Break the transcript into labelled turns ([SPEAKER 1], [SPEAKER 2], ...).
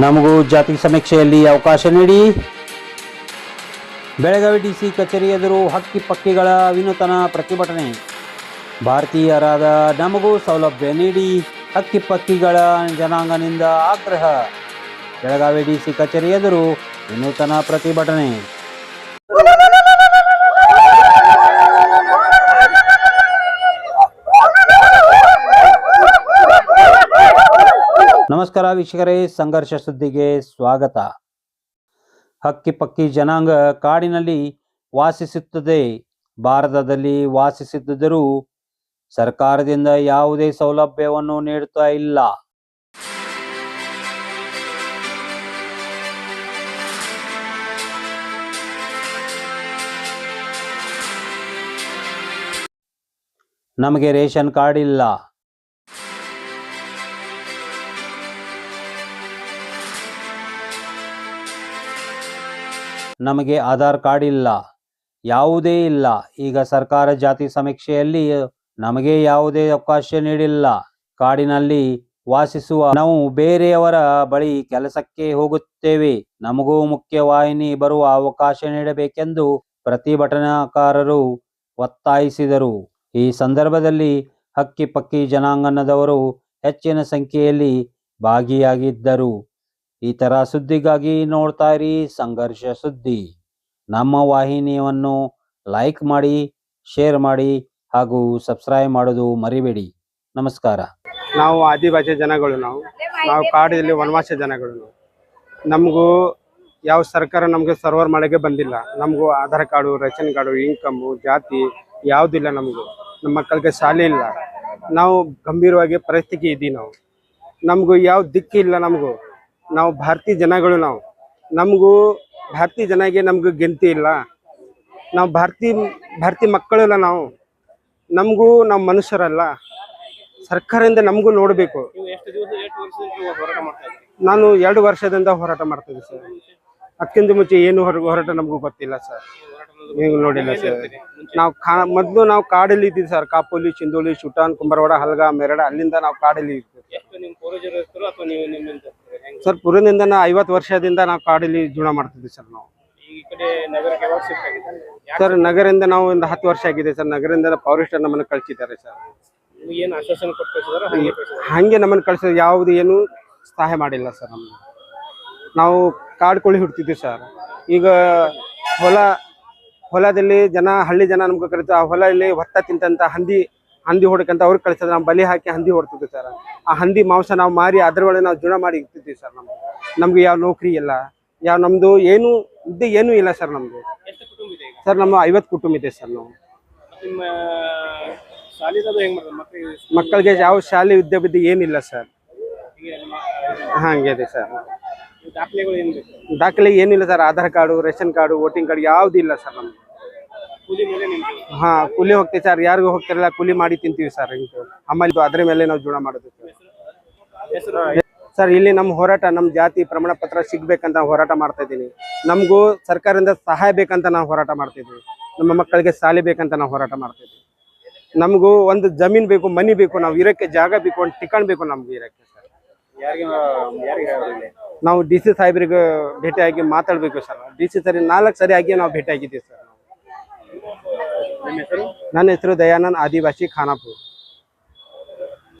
[SPEAKER 1] ನಮಗೂ ಜಾತಿ ಸಮೀಕ್ಷೆಯಲ್ಲಿ ಅವಕಾಶ ನೀಡಿ. ಬೆಳಗಾವಿ ಡಿ ಸಿ ಕಚೇರಿ ಎದುರು ಹಕ್ಕಿ ಪಕ್ಕಿಗಳ ವಿನೂತನ ಪ್ರತಿಭಟನೆ. ಭಾರತೀಯರಾದ ನಮಗೂ ಸೌಲಭ್ಯ ನೀಡಿ ಹಕ್ಕಿ ಪಕ್ಕಿಗಳ ಜನಾಂಗನಿಂದ ಆಗ್ರಹ. ಬೆಳಗಾವಿ ಡಿ ಸಿ ಕಚೇರಿ ಎದುರು ವಿನೂತನ ಪ್ರತಿಭಟನೆ. ನಮಸ್ಕಾರ ವೀಕ್ಷಕರೇ, ಸಂಘರ್ಷ ಸುದ್ದಿಗೆ ಸ್ವಾಗತ. ಹಕ್ಕಿ ಪಕ್ಕಿ ಜನಾಂಗ ಕಾಡಿನಲ್ಲಿ ವಾಸಿಸುತ್ತದೆ. ಭಾರತದಲ್ಲಿ ವಾಸಿಸುತ್ತಿದ್ದರೂ ಸರ್ಕಾರದಿಂದ ಯಾವುದೇ ಸೌಲಭ್ಯವನ್ನು ನೀಡುತ್ತಾ ಇಲ್ಲ. ನಮಗೆ ರೇಷನ್ ಕಾರ್ಡ್ ಇಲ್ಲ. ನಮಗೆ ಆಧಾರ್ ಕಾರ್ಡ್ ಇಲ್ಲ, ಯಾವುದೇ ಇಲ್ಲ. ಈಗ ಸರ್ಕಾರ ಜಾತಿ ಸಮೀಕ್ಷೆಯಲ್ಲಿ ನಮಗೆ ಯಾವುದೇ ಅವಕಾಶ ನೀಡಿಲ್ಲ. ಕಾಡಿನಲ್ಲಿ ವಾಸಿಸುವ ನಾವು ಬೇರೆಯವರ ಬಳಿ ಕೆಲಸಕ್ಕೆ ಹೋಗುತ್ತೇವೆ. ನಮಗೂ ಮುಖ್ಯವಾಹಿನಿ ಬರುವ ಅವಕಾಶ ನೀಡಬೇಕೆಂದು ಪ್ರತಿಭಟನಾಕಾರರು ಒತ್ತಾಯಿಸಿದರು. ಈ ಸಂದರ್ಭದಲ್ಲಿ ಹಕ್ಕಿ ಪಕ್ಕಿ ಜನಾಂಗಣದವರು ಹೆಚ್ಚಿನ ಸಂಖ್ಯೆಯಲ್ಲಿ ಭಾಗಿಯಾಗಿದ್ದರು. ಈ ತರ ಸುದ್ದಿಗಾಗಿ ನೋಡ್ತಾ ಇರಿ ಸಂಘರ್ಷ ಸುದ್ದಿ. ನಮ್ಮ ವಾಹಿನಿಯನ್ನು ಲೈಕ್ ಮಾಡಿ ಶೇರ್ ಮಾಡಿ ಹಾಗೂ ಸಬ್ಸ್ಕ್ರೈಬ್ ಮಾಡೋದು ಮರಿಬೇಡಿ. ನಮಸ್ಕಾರ.
[SPEAKER 2] ನಾವು ಆದಿವಾಸಿ ಜನಗಳು ನಾವು. ನಾವು ಕಾಡಿನಲ್ಲಿ ವನವಾಸ ಜನಗಳು ನಮಗೂ ಯಾವ ಸರ್ಕಾರ ನಮಗೆ ಸರ್ವರ್ ಮಾಡೋಕೆ ಬಂದಿಲ್ಲ. ನಮಗೂ Aadhaar card, ration card income ಜಾತಿ ಯಾವುದಿಲ್ಲ ನಮಗೂ. ನಮ್ಮ ಮಕ್ಕಳಿಗೆ ಶಾಲೆ ಇಲ್ಲ. ನಾವು ಗಂಭೀರವಾಗಿ ಪರಿಸ್ಥಿತಿ ಇದ್ದೀವಿ ನಾವು. ನಮಗೂ ಯಾವ ದಿಕ್ಕಿಲ್ಲ ನಮಗೂ. ನಾವು ಭಾರತೀಯ ಜನಗಳು ನಾವು. ನಮಗೂ ಭಾರತೀಯ ಜನಗೆ ನಮಗೂ ಗೆಂತಿ ಇಲ್ಲ. ನಾವು ಭಾರತೀಯ ಭಾರತೀಯ ಮಕ್ಕಳಲ್ಲ ನಾವು. ನಮಗೂ ನಾವು ಮನುಷ್ಯರಲ್ಲ. ಸರ್ಕಾರದಿಂದ ನಮಗೂ ನೋಡಬೇಕು. ನಾನು ಎರಡು ವರ್ಷದಿಂದ ಹೋರಾಟ ಮಾಡ್ತಿದ್ದೆ ಸರ್. ಅದಕ್ಕಿಂತ ಮುಂಚೆ ಏನು ಹೊರ ಹೋರಾಟ ನಮಗೂ ಗೊತ್ತಿಲ್ಲ ಸರ್. ನೀವು ನೋಡಿಲ್ಲ ಸರ್. ನಾವು ಕಾ ಮೊದಲು ನಾವು ಕಾಡಲ್ಲಿ ಇದ್ದೀವಿ ಸರ್. ಕಾಪೋಲಿ ಚಿಂದೋಳಿ ಶುಟಾನ್ ಕುಂಬರವಾಡ ಹಲ್ಗ ಮೆರಡ ಅಲ್ಲಿಂದ ನಾವು ಕಾಡಲ್ಲಿ ಇರ್ತೀವಿ ಸರ್ ಪುರದಿಂದ ನಾ ಐವತ್ತು ವರ್ಷದಿಂದ ನಾವು ಕಾಡಲ್ಲಿ ಜೀವನ ಮಾಡ್ತಿದ್ವಿ ಸರ್ ನಾವು. ಸರ್ ನಗರದಿಂದ ನಾವು ಒಂದು ಹತ್ತು ವರ್ಷ ಆಗಿದೆ ಸರ್. ನಗರದಿಂದ ಫಾರೆಸ್ಟರ್ ನಮ್ಮನ್ನು ಕಳಿಸಿದ್ದಾರೆ ಸರ್.
[SPEAKER 3] ಏನು ಆಶ್ವಾಸನೆ ಹಾಗೆ
[SPEAKER 2] ನಮ್ಮನ್ನು ಕಳಿಸಿದ್ರೆ. ಯಾವುದು ಏನು ಸಹಾಯ ಮಾಡಿಲ್ಲ ಸರ್ ನಮ್ಗೆ. ನಾವು ಕಾಡು ಕೋಳಿ ಹುಡ್ತಿದ್ವಿ ಸರ್. ಈಗ ಹೊಲ ಹೊಲದಲ್ಲಿ ಜನ ಹಳ್ಳಿ ಜನ ನಮ್ಗೆ ಕರೀತಾರೆ ಆ ಹೊಲದಲ್ಲಿ ಭತ್ತ ತಿಂತಂತ ಹಂದಿ ಹಂದಿ ಹೊಡ್ಕಂತ ಅವ್ರಿಗೆ ಕಳಿಸಿದ್ರೆ ನಾವು ಬಲಿ ಹಾಕಿ ಹಂದಿ ಹೊಡ್ತಿದ್ವಿ ಸರ್ ಆ ಹಂದಿ ಮಾಂಸ ನಾವು ಮಾರಿ ಅದ್ರ ಒಳಗೆ ನಾವು ಜೀವನ ಮಾಡಿ ಇರ್ತಿದ್ವಿ ಸರ್ ನಮ್ಗೆ. ನಮ್ಗೆ ಯಾವ ನೌಕರಿ ಇಲ್ಲ. ಯಾವ ನಮ್ದು ಏನು ಇದ್ದೇ ಏನೂ ಇಲ್ಲ ಸರ್ ನಮ್ದು. ಸರ್ ನಮ್ಮ ಐವತ್ತು ಕುಟುಂಬ ಇದೆ ಸರ್ ನಾವು.
[SPEAKER 3] ಮಕ್ಕಳಿಗೆ
[SPEAKER 2] ಯಾವ ಶಾಲೆ ವಿದ್ಯಾಭ್ಯಾಸ ಏನಿಲ್ಲ ಸರ್ ಹಂಗಿದೆ ಸರ್ ದಾಖಲೆ ಏನಿಲ್ಲ sir Aadhaar card ration card voting card ಯಾವ್ದು ಇಲ್ಲ ಸರ್ ನಮ್ಗೆ ಹಾ ಕೂಲಿ ಹೋಗ್ತೀವಿ ಸರ್ ಯಾರಿಗೂ ಹೋಗ್ತಿರಲ್ಲ ಕೂಲಿ ಮಾಡಿ ತಿಂತೀವಿ ಸರ್ ಹಿಂಗೆ ಆಮೇಲೆ ಅದ್ರ ಮೇಲೆ ನಾವು ಜೀವನ ಮಾಡೋದು ಸರ್ ಇಲ್ಲಿ ನಮ್ಮ ಹೋರಾಟ ನಮ್ಮ ಜಾತಿ ಪ್ರಮಾಣ ಪತ್ರ ಸಿಗ್ಬೇಕಂತ ಹೋರಾಟ ಮಾಡ್ತಾ ಇದ್ದೀನಿ. ನಮಗೂ ಸರ್ಕಾರದಿಂದ ಸಹಾಯ ಬೇಕಂತ ನಾವು ಹೋರಾಟ ಮಾಡ್ತಿದ್ವಿ ನಮ್ಮ ಮಕ್ಕಳಿಗೆ ಶಾಲೆ ಬೇಕಂತ ನಾವು ಹೋರಾಟ ಮಾಡ್ತಿದ್ವಿ ನಮಗೂ ಒಂದು ಜಮೀನ್ ಬೇಕು ಮನಿ ಬೇಕು ನಾವು ಇರಕ್ಕೆ ಜಾಗ ಬೇಕು ಒಂದು ಟಿಕಾಣ್ ಬೇಕು ನಮ್ಗೆ ಇರಕ್ಕೆ ಸರ್? ನಾವು ಡಿ ಸಿ ಸಾಹೇಬ್ರಿಗೆ ಭೇಟಿಯಾಗಿ ಮಾತಾಡ್ಬೇಕು ಸರ್ ಡಿ ಸಿ ಸರಿ ನಾಲ್ಕು ಸರಿ ಆಗಿ ನಾವು ಭೇಟಿಯಾಗಿದ್ದೀವಿ ಸರ್
[SPEAKER 3] ನಿಮ್ಮ ಹೆಸರು
[SPEAKER 2] ನನ್ನ ಹೆಸರು ದಯಾನಂದ್ ಆದಿವಾಸಿ ಖಾನಾಪುರ್